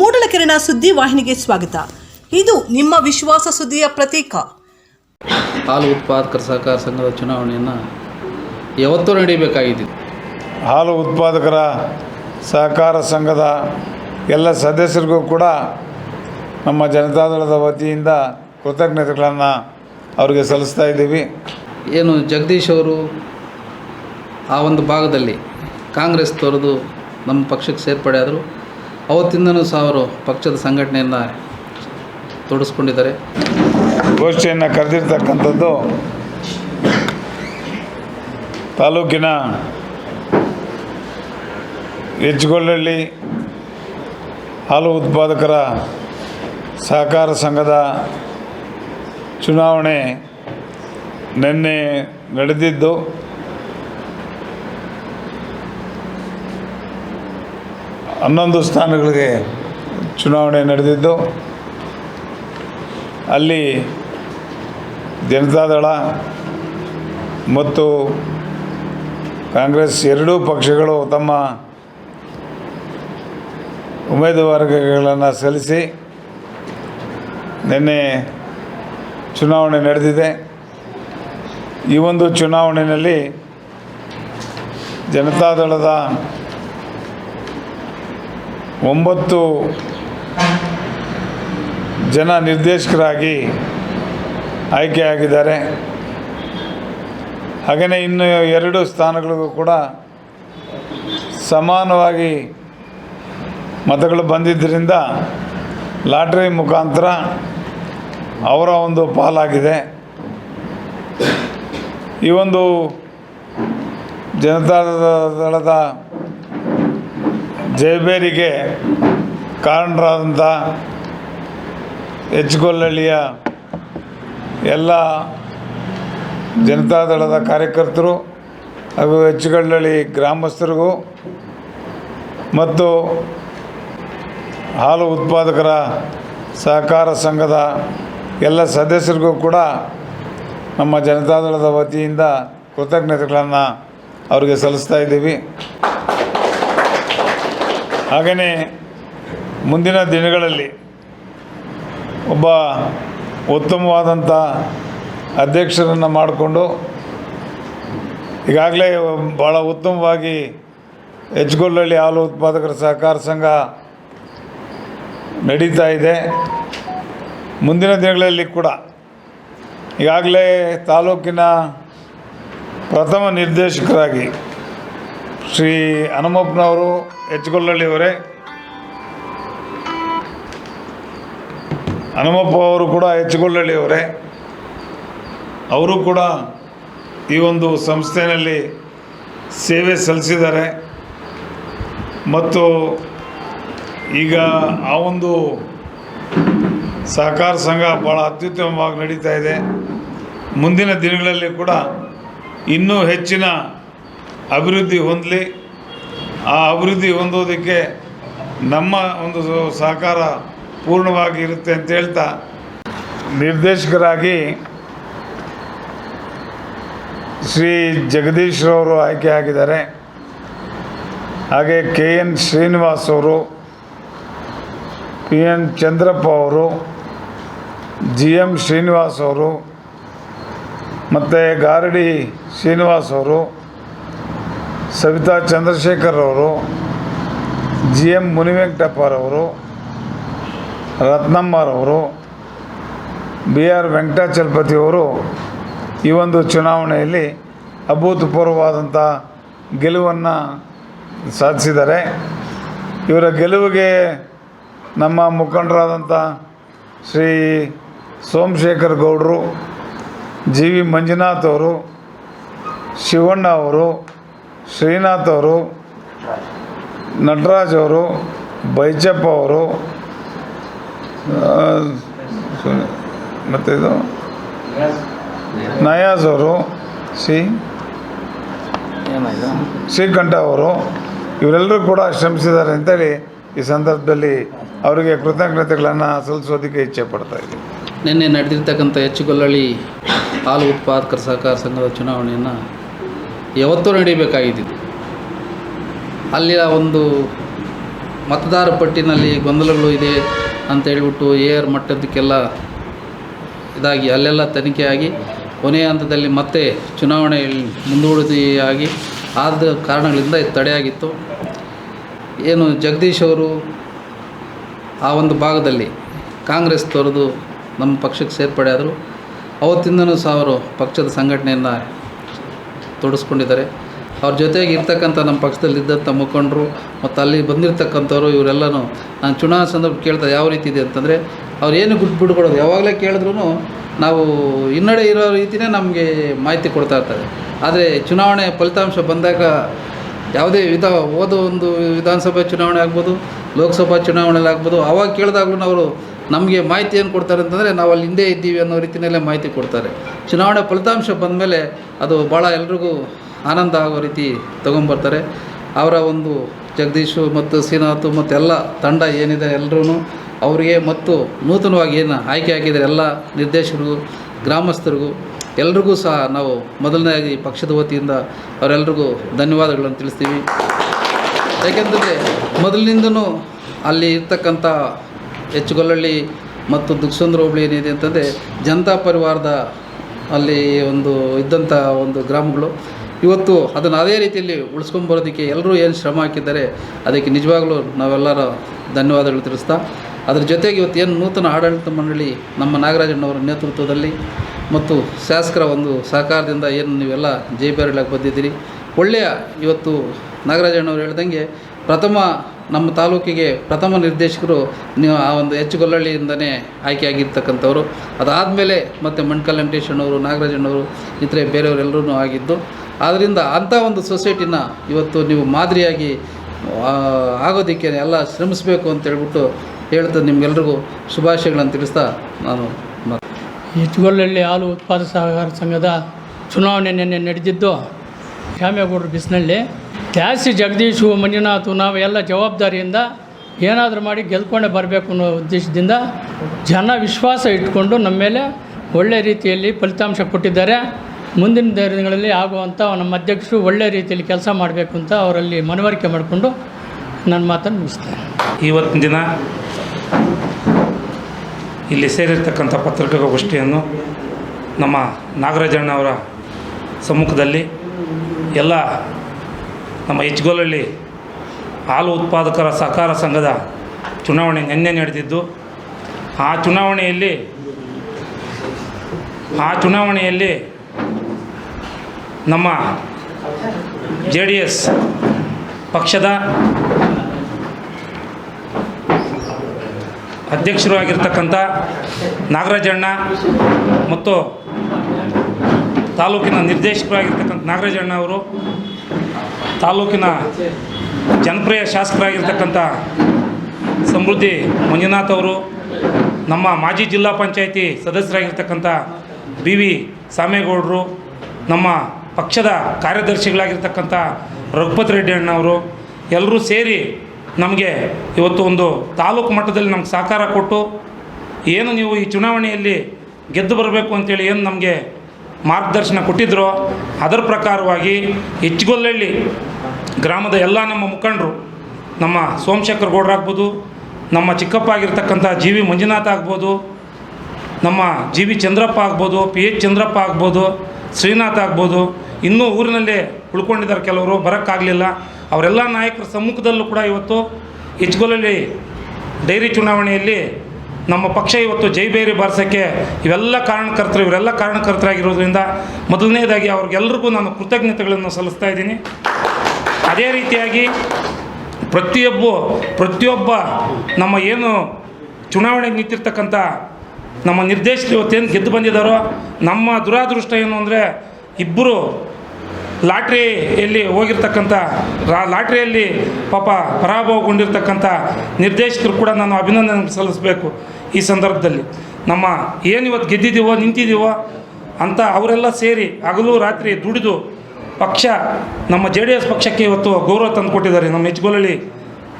ಮೂಡಲಕೆರೆನ ಸುದ್ದಿ ವಾಹಿನಿಗೆ ಸ್ವಾಗತ. ಇದು ನಿಮ್ಮ ವಿಶ್ವಾಸ ಸುದ್ದಿಯ ಪ್ರತೀಕ. ಹಾಲು ಉತ್ಪಾದಕರ ಸಹಕಾರ ಸಂಘದ ಚುನಾವಣೆಯನ್ನು ಯಾವತ್ತೂ ನಡೀಬೇಕಾಗಿದೆ ಹಾಲು ಉತ್ಪಾದಕರ ಸಹಕಾರ ಸಂಘದ ಎಲ್ಲ ಸದಸ್ಯರಿಗೂ ಕೂಡ ನಮ್ಮ ಜನತಾದಳದ ವತಿಯಿಂದ ಕೃತಜ್ಞತೆಗಳನ್ನು ಅವರಿಗೆ ಸಲ್ಲಿಸ್ತಾ ಇದ್ದೀವಿ. ಏನು ಜಗದೀಶ್ ಅವರು ಆ ಒಂದು ಭಾಗದಲ್ಲಿ ಕಾಂಗ್ರೆಸ್ ತೊರೆದು ನಮ್ಮ ಪಕ್ಷಕ್ಕೆ ಸೇರ್ಪಡೆ ಆದರು ಅವತ್ತಿಂದನೂ ಸಹ ಅವರು ಪಕ್ಷದ ಸಂಘಟನೆಯನ್ನು ತೊಡಸ್ಕೊಂಡಿದ್ದಾರೆ. ಗೋಷ್ಠಿಯನ್ನು ಕರೆದಿರ್ತಕ್ಕಂಥದ್ದು ತಾಲೂಕಿನ ಹೆಚ್ಗೊಳ್ಳಳ್ಳಿ ಹಾಲು ಉತ್ಪಾದಕರ ಸಹಕಾರ ಸಂಘದ ಚುನಾವಣೆ ನಿನ್ನೆ ನಡೆದಿದ್ದು ಹನ್ನೊಂದು ಸ್ಥಾನಗಳಿಗೆ ಚುನಾವಣೆ ನಡೆದಿದ್ದು, ಅಲ್ಲಿ ಜನತಾದಳ ಮತ್ತು ಕಾಂಗ್ರೆಸ್ ಎರಡೂ ಪಕ್ಷಗಳು ತಮ್ಮ ಉಮೇದುವಾರಿಕೆಗಳನ್ನು ಸಲ್ಲಿಸಿ ನಿನ್ನೆ ಚುನಾವಣೆ ನಡೆದಿದೆ. ಈ ಒಂದು ಚುನಾವಣೆಯಲ್ಲಿ ಜನತಾದಳದ ಒಂಬತ್ತು ಜನ ನಿರ್ದೇಶಕರಾಗಿ ಆಯ್ಕೆಯಾಗಿದ್ದಾರೆ ಹಾಗೆಯೇ ಇನ್ನು ಎರಡು ಸ್ಥಾನಗಳಿಗೂ ಕೂಡ ಸಮಾನವಾಗಿ ಮತಗಳು ಬಂದಿದ್ದರಿಂದ ಲಾಟ್ರಿ ಮುಖಾಂತರ ಅವರ ಒಂದು ಪಾಲಾಗಿದೆ. ಈ ಒಂದು ಜನತಾದಳದ ಜಯಬೇರಿಗೆ ಕಾರಣರಾದಂಥ ಹೆಚ್ಗೊಲ್ಲಳ್ಳಿಯ ಎಲ್ಲ ಜನತಾದಳದ ಕಾರ್ಯಕರ್ತರು ಹಾಗೂ ಹೆಚ್ಚುಗಳ್ಳಳ್ಳಿ ಗ್ರಾಮಸ್ಥರಿಗೂ ಮತ್ತು ಹಾಲು ಉತ್ಪಾದಕರ ಸಹಕಾರ ಸಂಘದ ಎಲ್ಲ ಸದಸ್ಯರಿಗೂ ಕೂಡ ನಮ್ಮ ಜನತಾದಳದ ವತಿಯಿಂದ ಕೃತಜ್ಞತೆಗಳನ್ನು ಅವರಿಗೆ ಸಲ್ಲಿಸ್ತಾ ಇದ್ದೀವಿ. ಹಾಗೆಯೇ ಮುಂದಿನ ದಿನಗಳಲ್ಲಿ ಒಬ್ಬ ಉತ್ತಮವಾದಂಥ ಅಧ್ಯಕ್ಷರನ್ನು ಮಾಡಿಕೊಂಡು ಈಗಾಗಲೇ ಭಾಳ ಉತ್ತಮವಾಗಿ ಹೆಚ್ಗೊಲ್ಲಳ್ಳಿ ಹಾಲು ಉತ್ಪಾದಕರ ಸಹಕಾರ ಸಂಘ ನಡೀತಾ ಇದೆ. ಮುಂದಿನ ದಿನಗಳಲ್ಲಿ ಕೂಡ ಈಗಾಗಲೇ ತಾಲೂಕಿನ ಪ್ರಥಮ ನಿರ್ದೇಶಕರಾಗಿ ಶ್ರೀ ಹನುಮಪ್ಪನವರು ಹೆಚ್ಗೊಲ್ಲಳ್ಳಿಯವರೇ ಹನುಮಪ್ಪ ಅವರು ಕೂಡ ಹೆಚ್ಚುಗೊಳ್ಳಳಿಯವರೇ ಅವರು. ಕೂಡ ಈ ಒಂದು ಸಂಸ್ಥೆಯಲ್ಲಿ ಸೇವೆ ಸಲ್ಲಿಸಿದ್ದಾರೆ. ಮತ್ತು ಈಗ ಆ ಒಂದು ಸಹಕಾರ ಸಂಘ ಭಾಳ ಅತ್ಯುತ್ತಮವಾಗಿ ನಡೀತಾ ಇದೆ. ಮುಂದಿನ ದಿನಗಳಲ್ಲಿ ಕೂಡ ಇನ್ನೂ ಹೆಚ್ಚಿನ ಅಭಿವೃದ್ಧಿ ಹೊಂದಲಿ. ಆ ಅಭಿವೃದ್ಧಿ ಹೊಂದೋದಕ್ಕೆ ನಮ್ಮ ಒಂದು ಸಹಕಾರ ಪೂರ್ಣವಾಗಿ ಇರುತ್ತೆ ಅಂತ ಹೇಳ್ತಾ ನಿರ್ದೇಶಕರಾಗಿ ಶ್ರೀ ಜಗದೀಶ್ ಜಗದೀಶ್ರವರು ಆಯ್ಕೆಯಾಗಿದ್ದಾರೆ ಹಾಗೆ ಕೆ ಎನ್ ಶ್ರೀನಿವಾಸ್ ಅವರು, ಪಿ ಎನ್ ಚಂದ್ರಪ್ಪ ಅವರು, ಜಿ ಎಂ ಶ್ರೀನಿವಾಸ್ ಅವರು, ಮತ್ತು ಗಾರಡಿ ಶ್ರೀನಿವಾಸ್ ಅವರು ಸವಿತಾ ಚಂದ್ರಶೇಖರ್ ಅವರು ಜಿ ಎಂ ಮುನಿವೆಂಕಟಪ್ಪರವರು, ರತ್ನಮ್ಮರವರು ಬಿ ಆರ್ ವೆಂಕಟಾಚಲಪತಿಯವರು ಈ ಒಂದು ಚುನಾವಣೆಯಲ್ಲಿ ಅಭೂತಪೂರ್ವವಾದಂಥ ಗೆಲುವನ್ನು ಸಾಧಿಸಿದ್ದಾರೆ. ಇವರ ಗೆಲುವಿಗೆ ನಮ್ಮ ಮುಖಂಡರಾದಂಥ ಶ್ರೀ ಸೋಮಶೇಖರ್ ಗೌಡರು, ಜಿ ವಿ ಮಂಜುನಾಥ್ ಅವರು, ಶಿವಣ್ಣ ಅವರು ಶ್ರೀನಾಥ್ ಅವರು, ನಟರಾಜ್ ಅವರು ಬೈಚಪ್ಪ ಅವರು ಮತ್ತು ಇದು? ನಯಾಜ್ ಅವರು, ಸಿ? ಶ್ರೀಕಂಠ ಅವರು, ಇವರೆಲ್ಲರೂ ಕೂಡ ಶ್ರಮಿಸಿದ್ದಾರೆ ಅಂತೇಳಿ ಈ ಸಂದರ್ಭದಲ್ಲಿ ಅವರಿಗೆ ಕೃತಜ್ಞತೆಗಳನ್ನು ಸಲ್ಲಿಸೋದಕ್ಕೆ ಇಚ್ಛೆ ಪಡ್ತಾ ಇದ್ದೀನಿ ನಿನ್ನೆ ನಡೆದಿರ್ತಕ್ಕಂಥ ಹೆಚ್ಚುಗೊಲ್ಲಳ್ಳಿ ಹಾಲು ಉತ್ಪಾದಕರ ಸಹಕಾರ ಸಂಘದ ಚುನಾವಣೆಯನ್ನು ಯಾವತ್ತೂ ನಡೀಬೇಕಾಗಿದ್ದು ಅಲ್ಲಿಯ ಒಂದು ಮತದಾರ ಪಟ್ಟಿನಲ್ಲಿ ಗೊಂದಲಗಳು ಇದೆ ಅಂತ ಹೇಳ್ಬಿಟ್ಟು ಏರ್ ಮಟ್ಟದಕ್ಕೆಲ್ಲ ಇದಾಗಿ, ಅಲ್ಲೆಲ್ಲ ತನಿಖೆಯಾಗಿ ಕೊನೆಯ ಹಂತದಲ್ಲಿ ಮತ್ತೆ ಚುನಾವಣೆ ಮುಂದೂಡಿಕೆಯಾಗಿ ಆದ ಕಾರಣಗಳಿಂದ ಇದು ತಡೆಯಾಗಿತ್ತು. ಏನು ಜಗದೀಶ್ ಅವರು ಆ ಒಂದು ಭಾಗದಲ್ಲಿ ಕಾಂಗ್ರೆಸ್ ತೊರೆದು ನಮ್ಮ ಪಕ್ಷಕ್ಕೆ ಸೇರ್ಪಡೆ ಆದರು. ಅವತ್ತಿಂದನೂ ಸಹ ಅವರು ಪಕ್ಷದ ಸಂಘಟನೆಯನ್ನು ತೊಡಸ್ಕೊಂಡಿದ್ದಾರೆ. ಅವ್ರ ಜೊತೆಗೆ ಇರ್ತಕ್ಕಂಥ ನಮ್ಮ ಪಕ್ಷದಲ್ಲಿದ್ದಂಥ ಮುಖಂಡರು ಮತ್ತು ಅಲ್ಲಿ ಬಂದಿರತಕ್ಕಂಥವ್ರು ಇವರೆಲ್ಲನೂ ನಾನು ಚುನಾವಣಾ ಸಂದರ್ಭ ಕೇಳ್ತಾ ಯಾವ ರೀತಿ ಇದೆ ಅಂತಂದರೆ, ಅವ್ರು ಏನು ಗುಟ್ಟು ಬಿಟ್ಕೊಡೋದು ಯಾವಾಗಲೇ ಕೇಳಿದ್ರು ನಾವು ಹಿನ್ನಡೆ ಇರೋ ರೀತಿಯೇ ನಮಗೆ ಮಾಹಿತಿ ಕೊಡ್ತಾ ಇರ್ತಾರೆ. ಆದರೆ ಚುನಾವಣೆ ಫಲಿತಾಂಶ ಬಂದಾಗ ಯಾವುದೇ ವಿಧ ಓದೋ ಒಂದು ವಿಧಾನಸಭೆ ಚುನಾವಣೆ ಆಗ್ಬೋದು, ಲೋಕಸಭಾ ಚುನಾವಣೆಯಲ್ಲಿ ಆಗ್ಬೋದು ಅವಾಗ ಕೇಳಿದಾಗ್ಲೂ ಅವರು ನಮಗೆ ಮಾಹಿತಿ ಏನು ಕೊಡ್ತಾರೆ ಅಂತಂದರೆ ನಾವು ಅಲ್ಲಿ ಹಿಂದೆ ಇದ್ದೀವಿ ಅನ್ನೋ ರೀತಿಯಲ್ಲೇ ಮಾಹಿತಿ ಕೊಡ್ತಾರೆ. ಚುನಾವಣೆ ಫಲಿತಾಂಶ ಬಂದಮೇಲೆ ಅದು ಭಾಳ ಎಲ್ರಿಗೂ ಆನಂದ ಆಗೋ ರೀತಿ ತೊಗೊಂಬರ್ತಾರೆ ಅವರ ಒಂದು ಜಗದೀಶು ಮತ್ತು ಶ್ರೀನಾಥ್ ಮತ್ತು ಎಲ್ಲ ತಂಡ ಏನಿದೆ ಎಲ್ಲರೂ ಅವರಿಗೆ ಮತ್ತು ನೂತನವಾಗಿ ಏನು ಆಯ್ಕೆ ಆಗಿದ್ದಾರೆ ಎಲ್ಲ ನಿರ್ದೇಶಕರಿಗೂ, ಗ್ರಾಮಸ್ಥರಿಗೂ ಎಲ್ರಿಗೂ ಸಹ ನಾವು ಮೊದಲನೇದಾಗಿ ಪಕ್ಷದ ವತಿಯಿಂದ ಅವರೆಲ್ರಿಗೂ ಧನ್ಯವಾದಗಳನ್ನು ತಿಳಿಸ್ತೀವಿ. ಯಾಕೆಂದರೆ ಮೊದಲಿನಿಂದನೂ ಅಲ್ಲಿ ಇರ್ತಕ್ಕಂಥ ಹೆಚ್ಚುಗೊಲ್ಲಳ್ಳಿ ಮತ್ತು ದುಕ್ಸಂದ್ರ ಹೋಬಳಿ ಏನಿದೆ ಅಂತಂದರೆ ಜನತಾ ಪರಿವಾರದ ಅಲ್ಲಿ ಒಂದು ಇದ್ದಂಥ ಒಂದು ಗ್ರಾಮಗಳು. ಇವತ್ತು ಅದನ್ನು ಅದೇ ರೀತಿಯಲ್ಲಿ ಉಳಿಸ್ಕೊಂಬರೋದಕ್ಕೆ ಎಲ್ಲರೂ ಏನು ಶ್ರಮ ಹಾಕಿದ್ದಾರೆ, ಅದಕ್ಕೆ ನಿಜವಾಗಲೂ ನಾವೆಲ್ಲರ ಧನ್ಯವಾದಗಳು ತಿಳಿಸ್ತಾ. ಅದರ ಜೊತೆಗೆ ಇವತ್ತು ಏನು ನೂತನ ಆಡಳಿತ ಮಂಡಳಿ ನಮ್ಮ ನಾಗರಾಜಣ್ಣವರ ನೇತೃತ್ವದಲ್ಲಿ ಮತ್ತು ಶಾಸಕರ ಒಂದು ಸಹಕಾರದಿಂದ ಏನು ನೀವೆಲ್ಲ ಜೈಬೇರಳಾಗಿ ಬಂದಿದ್ದೀರಿ. ಒಳ್ಳೆಯ ಇವತ್ತು ನಾಗರಾಜಣ್ಣವ್ರು ಹೇಳ್ದಂಗೆ ಪ್ರಥಮ ನಮ್ಮ ತಾಲೂಕಿಗೆ ಪ್ರಥಮ ನಿರ್ದೇಶಕರು ಆ ಒಂದು ಎಚ್ ಗೊಲ್ಲಳ್ಳಿಯಿಂದನೇ ಆಯ್ಕೆಯಾಗಿರ್ತಕ್ಕಂಥವ್ರು. ಅದಾದಮೇಲೆ ಮತ್ತು ಮಣ್ಕಲ್ ವೆಂಕಟೇಶಣ್ಣವರು ನಾಗರಾಜಣ್ಣವರು ಇತರೆ ಬೇರೆಯವರೆಲ್ಲರೂ ಆಗಿದ್ದು. ಆದ್ದರಿಂದ ಅಂಥ ಒಂದು ಸೊಸೈಟಿನ ಇವತ್ತು ನೀವು ಮಾದರಿಯಾಗಿ ಆಗೋದಕ್ಕೆ ಎಲ್ಲ ಶ್ರಮಿಸಬೇಕು ಅಂತ ಹೇಳ್ಬಿಟ್ಟು ಹೇಳ್ತಾ ನಿಮಗೆಲ್ರಿಗೂ ಶುಭಾಶಯಗಳನ್ನು ತಿಳಿಸ್ತಾ ನಾನು ಮಾತು ಇಟ್ಗೊಲ್ಲಳ್ಳಿ ಹಾಲು ಉತ್ಪಾದಕ ಸಹಕಾರ ಸಂಘದ ಚುನಾವಣೆ ನಿನ್ನೆ ನಡೆದಿದ್ದು ಶ್ಯಾಮೇಗೌಡರು ಬಿಸಿನಳ್ಳಿ. ತ್ಯಾಸಿ ಜಗದೀಶು ಮಂಜುನಾಥು ನಾವು ಎಲ್ಲ ಜವಾಬ್ದಾರಿಯಿಂದ ಏನಾದರೂ ಮಾಡಿ ಗೆಲ್ಕೊಂಡೇ ಬರಬೇಕು ಅನ್ನೋ ಉದ್ದೇಶದಿಂದ ಜನ ವಿಶ್ವಾಸ ಇಟ್ಕೊಂಡು ನಮ್ಮ ಮೇಲೆ ಒಳ್ಳೆ ರೀತಿಯಲ್ಲಿ ಫಲಿತಾಂಶ ಕೊಟ್ಟಿದ್ದಾರೆ. ಮುಂದಿನ ದಿನಗಳಲ್ಲಿ ಆಗುವಂಥ ನಮ್ಮ ಅಧ್ಯಕ್ಷರು ಒಳ್ಳೆ ರೀತಿಯಲ್ಲಿ ಕೆಲಸ ಮಾಡಬೇಕು ಅಂತ ಅವರಲ್ಲಿ ಮನವರಿಕೆ ಮಾಡಿಕೊಂಡು ನನ್ನ ಮಾತನ್ನು ಮುಗಿಸ್ತೇನೆ. ಇವತ್ತಿನ ದಿನ ಇಲ್ಲಿ ಸೇರಿರ್ತಕ್ಕಂಥ ಪತ್ರಿಕಾಗೋಷ್ಠಿಯನ್ನು ನಮ್ಮ ನಾಗರಾಜಣ್ಣವರ ಸಮ್ಮುಖದಲ್ಲಿ ಎಲ್ಲ ನಮ್ಮ ಹೆಚ್ಗೋಲಲ್ಲಿ ಹಾಲು ಉತ್ಪಾದಕರ ಸಹಕಾರ ಸಂಘದ ಚುನಾವಣೆ ನಿನ್ನೆ ನಡೆದಿದ್ದು, ಆ ಚುನಾವಣೆಯಲ್ಲಿ ಆ ಚುನಾವಣೆಯಲ್ಲಿ ನಮ್ಮ ಜೆ ಡಿ ಎಸ್ ಪಕ್ಷದ ಅಧ್ಯಕ್ಷರು ಆಗಿರ್ತಕ್ಕಂಥ ನಾಗರಾಜಣ್ಣ ಮತ್ತು ತಾಲೂಕಿನ ನಿರ್ದೇಶಕರಾಗಿರ್ತಕ್ಕಂಥ ನಾಗರಾಜಣ್ಣ ಅವರು ತಾಲೂಕಿನ ಜನಪ್ರಿಯ ಶಾಸಕರಾಗಿರ್ತಕ್ಕಂಥ ಸಮೃದ್ಧಿ ಮಂಜುನಾಥ್ ಅವರು, ನಮ್ಮ ಮಾಜಿ ಜಿಲ್ಲಾ ಪಂಚಾಯಿತಿ ಸದಸ್ಯರಾಗಿರ್ತಕ್ಕಂಥ ಬಿ ವಿ ಸಾಮೇಗೌಡರು, ನಮ್ಮ ಪಕ್ಷದ ಕಾರ್ಯದರ್ಶಿಗಳಾಗಿರ್ತಕ್ಕಂಥ ರಘುಪತಿ ರೆಡ್ಡಿ ಅಣ್ಣವರು, ಎಲ್ಲರೂ ಸೇರಿ ನಮಗೆ ಇವತ್ತು ಒಂದು ತಾಲೂಕು ಮಟ್ಟದಲ್ಲಿ ನಮ್ಗೆ ಸಹಕಾರ ಕೊಟ್ಟು ಏನು ನೀವು ಈ ಚುನಾವಣೆಯಲ್ಲಿ ಗೆದ್ದು ಬರಬೇಕು ಅಂತೇಳಿ ಏನು ನಮಗೆ ಮಾರ್ಗದರ್ಶನ ಕೊಟ್ಟಿದ್ರೋ ಅದರ ಪ್ರಕಾರವಾಗಿ ಹೆಚ್ಚುಗೊಲ್ಲಳ್ಳಿ ಗ್ರಾಮದ ಎಲ್ಲ ನಮ್ಮ ಮುಖಂಡರು, ನಮ್ಮ ಸೋಮಶೇಖರ್ ಗೌಡ್ರು ಆಗ್ಬೋದು, ನಮ್ಮ ಚಿಕ್ಕಪ್ಪ ಆಗಿರ್ತಕ್ಕಂಥ ಜಿ ವಿ ಮಂಜುನಾಥ ಆಗ್ಬೋದು, ನಮ್ಮ ಜಿ ವಿ ಚಂದ್ರಪ್ಪ ಆಗ್ಬೋದು ಪಿ ಎಚ್ ಚಂದ್ರಪ್ಪ ಆಗ್ಬೋದು, ಶ್ರೀನಾಥ್ ಆಗ್ಬೋದು, ಇನ್ನೂ ಊರಿನಲ್ಲೇ ಉಳ್ಕೊಂಡಿದ್ದಾರೆ ಕೆಲವರು, ಬರೋಕ್ಕಾಗಲಿಲ್ಲ. ಅವರೆಲ್ಲ ನಾಯಕರ ಸಮ್ಮುಖದಲ್ಲೂ ಕೂಡ ಇವತ್ತು ಹೆಚ್ಗೋಲಲ್ಲಿ ಡೈರಿ ಚುನಾವಣೆಯಲ್ಲಿ ನಮ್ಮ ಪಕ್ಷ ಇವತ್ತು ಜೈಬೇರಿ ಬಾರಿಸೋಕ್ಕೆ ಇವೆಲ್ಲ ಕಾರಣಕರ್ತರು, ಇವರೆಲ್ಲ ಕಾರಣಕರ್ತರಾಗಿರೋದ್ರಿಂದ ಮೊದಲನೇದಾಗಿ ಅವ್ರಿಗೆಲ್ರಿಗೂ ನಾನು ಕೃತಜ್ಞತೆಗಳನ್ನು ಸಲ್ಲಿಸ್ತಾ ಇದ್ದೀನಿ. ಅದೇ ರೀತಿಯಾಗಿ ಪ್ರತಿಯೊಬ್ಬ ಪ್ರತಿಯೊಬ್ಬ ನಮ್ಮ ಏನು ಚುನಾವಣೆಗೆ ನಿಂತಿರ್ತಕ್ಕಂಥ ನಮ್ಮ ನಿರ್ದೇಶಕರು ಇವತ್ತೇನು ಗೆದ್ದು ಬಂದಿದ್ದಾರೋ, ನಮ್ಮ ದುರಾದೃಷ್ಟ ಏನು ಅಂದರೆ ಇಬ್ಬರು ಲಾಟ್ರಿಯಲ್ಲಿ ಹೋಗಿರ್ತಕ್ಕಂಥ, ರಾ, ಲಾಟ್ರಿಯಲ್ಲಿ ಪಾಪ ಪರಾಭವಗೊಂಡಿರ್ತಕ್ಕಂಥ ನಿರ್ದೇಶಕರು ಕೂಡ ನಾನು ಅಭಿನಂದನೆ ಸಲ್ಲಿಸಬೇಕು ಈ ಸಂದರ್ಭದಲ್ಲಿ. ನಮ್ಮ ಏನು ಇವತ್ತು ಗೆದ್ದಿದ್ದೀವೋ, ನಿಂತಿದ್ದೀವೋ ಅಂತ ಅವರೆಲ್ಲ ಸೇರಿ ಹಗಲು ರಾತ್ರಿ ದುಡಿದು ಪಕ್ಷ, ನಮ್ಮ ಜೆ ಡಿ ಎಸ್ ಪಕ್ಷಕ್ಕೆ ಇವತ್ತು ಗೌರವ ತಂದು ಕೊಟ್ಟಿದ್ದಾರೆ ನಮ್ಮ ಹೆಚ್ಗೊಲಳ್ಳಿ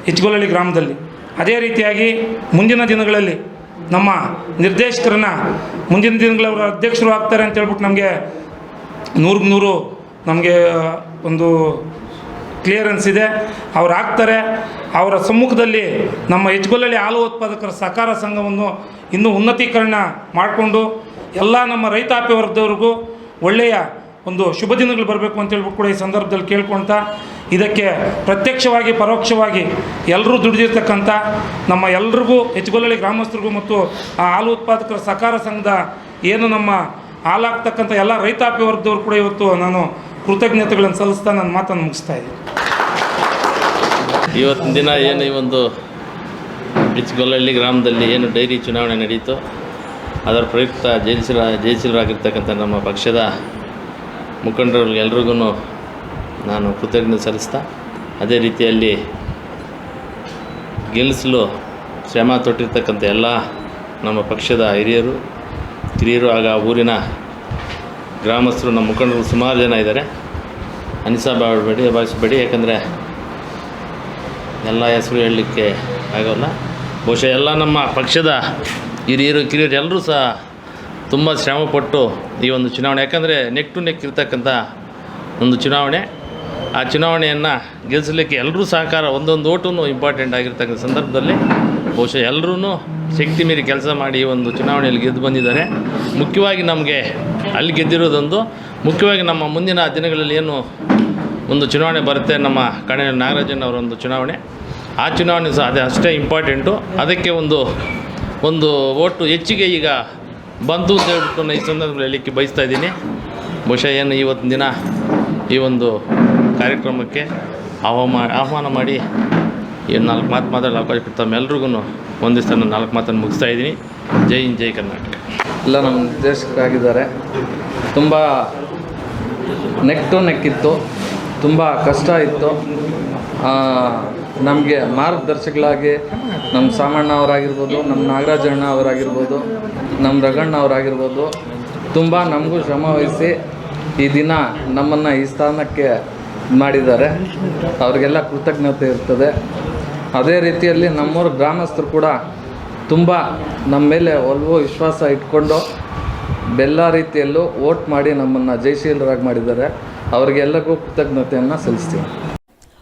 ಹೆಚ್ಗೊಲಳ್ಳಿ ಗ್ರಾಮದಲ್ಲಿ. ಅದೇ ರೀತಿಯಾಗಿ ಮುಂದಿನ ದಿನಗಳಲ್ಲಿ ನಮ್ಮ ನಿರ್ದೇಶಕರನ್ನ ಮುಂದಿನ ದಿನಗಳವರು ಅಧ್ಯಕ್ಷರು ಆಗ್ತಾರೆ ಅಂತ ಹೇಳ್ಬಿಟ್ಟು ನಮಗೆ ನೂರಿಗೆ ನೂರು ನಮಗೆ ಒಂದು ಕ್ಲಿಯರೆನ್ಸ್ ಇದೆ. ಅವ್ರು ಆಗ್ತಾರೆ. ಅವರ ಸಮ್ಮುಖದಲ್ಲಿ ನಮ್ಮ ಹೆಜ್ಗೊಲ್ಲಳ್ಳಿ ಹಾಲು ಉತ್ಪಾದಕರ ಸಹಕಾರ ಸಂಘವನ್ನು ಇನ್ನೂ ಉನ್ನತೀಕರಣ ಮಾಡಿಕೊಂಡು ಎಲ್ಲ ನಮ್ಮ ರೈತಾಪಿ ವರ್ಗದವ್ರಿಗೂ ಒಳ್ಳೆಯ ಒಂದು ಶುಭ ದಿನಗಳು ಬರಬೇಕು ಅಂತ ಹೇಳ್ಬಿಟ್ಟು ಕೂಡ ಈ ಸಂದರ್ಭದಲ್ಲಿ ಕೇಳ್ಕೊಳ್ತಾ ಇದಕ್ಕೆ ಪ್ರತ್ಯಕ್ಷವಾಗಿ, ಪರೋಕ್ಷವಾಗಿ ಎಲ್ಲರೂ ದುಡಿದಿರ್ತಕ್ಕಂಥ ನಮ್ಮ ಎಲ್ರಿಗೂ ಹೆಚ್ಚುಗೊಳ್ಳಿ ಗ್ರಾಮಸ್ಥರಿಗೂ ಮತ್ತು ಆ ಹಾಲು ಉತ್ಪಾದಕರ ಸಹಕಾರ ಸಂಘದ ಏನು ನಮ್ಮ ಹಾಲಾಗ್ತಕ್ಕಂಥ ಎಲ್ಲ ರೈತಾಪಿ ವರ್ಗದವ್ರು ಕೂಡ ಇವತ್ತು ನಾನು ಕೃತಜ್ಞತೆಗಳನ್ನು ಸಲ್ಲಿಸ್ತಾ ನನ್ನ ಮಾತನ್ನು ಮುಗಿಸ್ತಾ ಇದ್ದೀನಿ. ಇವತ್ತಿನ ದಿನ ಏನು ಈ ಒಂದು ಬಿಚ್ಗೊಲ್ಲಹಳ್ಳಿ ಗ್ರಾಮದಲ್ಲಿ ಏನು ಡೈರಿ ಚುನಾವಣೆ ನಡೆಯಿತು ಅದರ ಪ್ರಯುಕ್ತ ಜಯಿಸಿರ ಜಯಿಸಿರಾಗಿರ್ತಕ್ಕಂಥ ನಮ್ಮ ಪಕ್ಷದ ಮುಖಂಡರು ಎಲ್ರಿಗೂ ನಾನು ಕೃತಜ್ಞತೆ ಸಲ್ಲಿಸ್ತಾ, ಅದೇ ರೀತಿಯಲ್ಲಿ ಗೆಲ್ಲಿಸಲು ಶ್ರಮ ತೊಟ್ಟಿರ್ತಕ್ಕಂಥ ಎಲ್ಲ ನಮ್ಮ ಪಕ್ಷದ ಹಿರಿಯರು ಕಿರಿಯರು ಆಗ ಊರಿನ ಗ್ರಾಮಸ್ಥರು, ನಮ್ಮ ಮುಖಂಡರು ಸುಮಾರು ಜನ ಇದ್ದಾರೆ. ಅನಿಸಬೇಡಿ ಭಾವಿಸಬೇಡಿ ಯಾಕಂದರೆ ಎಲ್ಲ ಹೆಸರು ಹೇಳಲಿಕ್ಕೆ ಆಗೋಲ್ಲ. ಬಹುಶಃ ಎಲ್ಲ ನಮ್ಮ ಪಕ್ಷದ ಹಿರಿಯರು, ಕಿರಿಯರು ಎಲ್ಲರೂ ಸಹ ತುಂಬ ಶ್ರಮಪಟ್ಟು ಈ ಒಂದು ಚುನಾವಣೆ, ಯಾಕಂದರೆ ನೆಕ್ ಟು ನೆಕ್ ಇರ್ತಕ್ಕಂಥ ಒಂದು ಚುನಾವಣೆ. ಆ ಚುನಾವಣೆಯನ್ನು ಗೆಲ್ಲಿಸಲಿಕ್ಕೆ ಎಲ್ಲರೂ ಸಹಕಾರ, ಒಂದೊಂದು ಓಟು ಇಂಪಾರ್ಟೆಂಟ್ ಆಗಿರ್ತಕ್ಕಂಥ ಸಂದರ್ಭದಲ್ಲಿ ಬಹುಶಃ ಎಲ್ಲರೂ ಶಕ್ತಿ ಮೀರಿ ಕೆಲಸ ಮಾಡಿ ಈ ಒಂದು ಚುನಾವಣೆಯಲ್ಲಿ ಗೆದ್ದು ಬಂದಿದ್ದಾರೆ. ಮುಖ್ಯವಾಗಿ ನಮಗೆ ಅಲ್ಲಿ ಗೆದ್ದಿರೋದೊಂದು, ಮುಖ್ಯವಾಗಿ ನಮ್ಮ ಮುಂದಿನ ದಿನಗಳಲ್ಲಿ ಏನು ಒಂದು ಚುನಾವಣೆ ಬರುತ್ತೆ ನಮ್ಮ ಕಣೇ ನಾಗರಾಜನ್ ಅವರ ಒಂದು ಚುನಾವಣೆ. ಆ ಚುನಾವಣೆ ಸಹ ಅದೇ ಅಷ್ಟೇ ಇಂಪಾರ್ಟೆಂಟು ಅದಕ್ಕೆ ಒಂದು ಒಂದು ಓಟು ಹೆಚ್ಚಿಗೆ ಈಗ ಬಂತು ಅಂತ ಹೇಳ್ಬಿಟ್ಟು ನಾನು ಈ ಸಂದರ್ಭದಲ್ಲಿ ಹೇಳಲಿಕ್ಕೆ ಬಯಸ್ತಾ ಇದ್ದೀನಿ. ಬಹುಶಃ ಏನು ಇವತ್ತಿನ ದಿನ ಈ ಒಂದು ಕಾರ್ಯಕ್ರಮಕ್ಕೆ ಆಹ್ವಾನ ಆಹ್ವಾನ ಮಾಡಿ ಈ ನಾಲ್ಕು ಮಾತು ಮಾತಾಡಲು ಅವಕಾಶ ಕೊಟ್ಟು ತಮ್ಮೆಲ್ರಿಗೂ ಒಂದಿಷ್ಟು ನಾನು ನಾಲ್ಕು ಮಾತನ್ನು ಮುಗಿಸ್ತಾ ಇದ್ದೀನಿ. ಜೈ ಇನ್ ಜೈ ಕರ್ನಾಟಕ. ಎಲ್ಲ ನಮ್ಮ ನಿರ್ದೇಶಕರಾಗಿದ್ದಾರೆ. ತುಂಬ ನೆಕ್ ಟು ನೆಕ್ ಇತ್ತು ತುಂಬ ಕಷ್ಟ ಇತ್ತು. ನಮಗೆ ಮಾರ್ಗದರ್ಶಕಗಳಾಗಿ ನಮ್ಮ ಸಾಮಣ್ಣ ಅವರಾಗಿರ್ಬೋದು ನಮ್ಮ ನಾಗರಾಜಣ್ಣ ಅವರಾಗಿರ್ಬೋದು ನಮ್ಮ ರಗಣ್ಣ ಅವರಾಗಿರ್ಬೋದು, ತುಂಬ ನಮಗೂ ಶ್ರಮ ವಹಿಸಿ ಈ ದಿನ ನಮ್ಮನ್ನು ಈ ಸ್ಥಾನಕ್ಕೆ ಮಾಡಿದ್ದಾರೆ. ಅವರಿಗೆಲ್ಲ ಕೃತಜ್ಞತೆ ಇರ್ತದೆ. ಅದೇ ರೀತಿಯಲ್ಲಿ ನಮ್ಮೂರು ಗ್ರಾಮಸ್ಥರು ಕೂಡ ತುಂಬ ನಮ್ಮ ಮೇಲೆ ಒಲವು ವಿಶ್ವಾಸ ಇಟ್ಕೊಂಡು ಬೆಲ್ಲ ರೀತಿಯಲ್ಲೂ ವೋಟ್ ಮಾಡಿ ನಮ್ಮನ್ನು ಜಯಶೀಲರಾಗಿ ಮಾಡಿದ್ದಾರೆ. ಅವರಿಗೆಲ್ಲರಿಗೂ ಕೃತಜ್ಞತೆಯನ್ನು ಸಲ್ಲಿಸ್ತೀನಿ.